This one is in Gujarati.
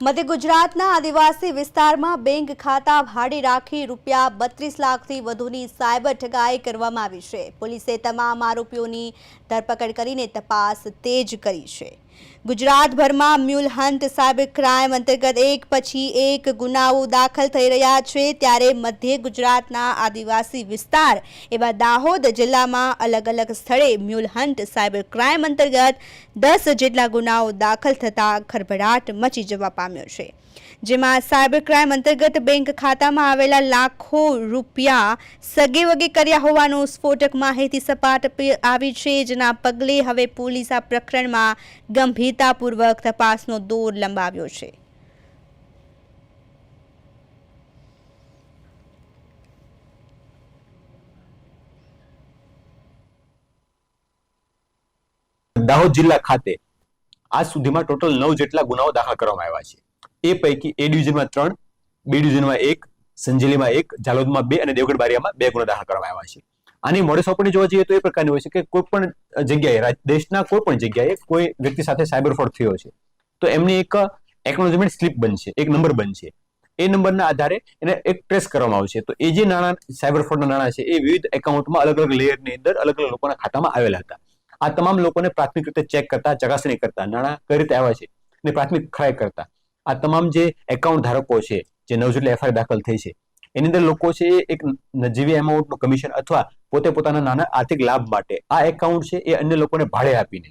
મધ્ય ગુજરાતના આદિવાસી વિસ્તારમાં બેંક ખાતા ભાડે રાખી રૂપિયા બત્રીસ લાખથી વધુની સાયબર ઠગાઈ કરવામાં આવી છે. પોલીસે તમામ આરોપીઓની ધરપકડ કરીને તપાસ તેજ કરી છે. ગુજરાતભરમાં મ્યુલ હન્ટ સાયબર ક્રાઇમ અંતર્ગત એક પછી એક ગુનાઓ દાખલ થઈ રહ્યા છે. ત્યારે મધ્ય ગુજરાતના આદિવાસી વિસ્તાર એવા દાહોદ જિલ્લામાં અલગ અલગ સ્થળે મ્યુલ હન્ટ સાયબર ક્રાઇમ અંતર્ગત દસ જેટલા ગુનાઓ દાખલ થતાં ખરભડાટ મચી જવા પામ્યો છે. જેમાં સાયબર ક્રાઇમ અંતર્ગત બેંક ખાતામાં આવેલા લાખો રૂપિયા સગે વગે કર્યા હોવાનું સ્ફોટક માહિતી સપાટ આવી છે. જેના પગલે હવે પોલીસ આ પ્રકરણમાં ગંભીરતાપૂર્વક તપાસનો દોર લંબાવ્યો છે. દાહોદ જિલ્લા ખાતે આજ સુધીમાં ટોટલ નવ જેટલા ગુનાઓ દાખલ કરવામાં આવ્યા છે. એ પૈકી એ ડિવિઝનમાં ત્રણ, બી ડિવિઝનમાં એક, સંજેલીમાં એક જાલોદમાં બે અને દેવગઢ બારિયામાં બે ગુના દાખલ કરવામાં આવ્યા છે. આની મોડે સોંપણી જોવા જઈએ તો એ પ્રકારની હોય છે કે કોઈ પણ જગ્યાએ દેશના કોઈ પણ જગ્યાએ કોઈ વ્યક્તિ સાથે સાયબર ફ્રોડ થયો છે, તો એમની એક એકનોલેજમેન્ટ સ્લિપ બનશે, એક નંબર બનશે. એ નંબરના આધારે એને એક ટ્રેસ કરવામાં આવશે. તો એ જે નાણાં, સાયબર ફ્રોડના નાણાં છે, એ વિવિધ એકાઉન્ટમાં અલગ અલગ લેયરની અંદર અલગ અલગ લોકોના ખાતામાં આવેલા હતા. આ તમામ લોકોને પ્રાથમિક રીતે ચેક કરતા, ચકાસણી કરતા, નાણાં કઈ રીતે આવ્યા છે, ને પ્રાથમિક ખરાઈ કરતા. આ તમામ જે એકાઉન્ટ ધારકો છે, જે નવ જેટલા એફઆઈઆર દાખલ થઈ છે એની અંદર લોકો છે એક નજીવી એમાઉન્ટનું કમિશન અથવા પોતે પોતાના નાના આર્થિક લાભ માટે. આ એકાઉન્ટ છે એ અન્ય લોકોને ભાડે આપીને.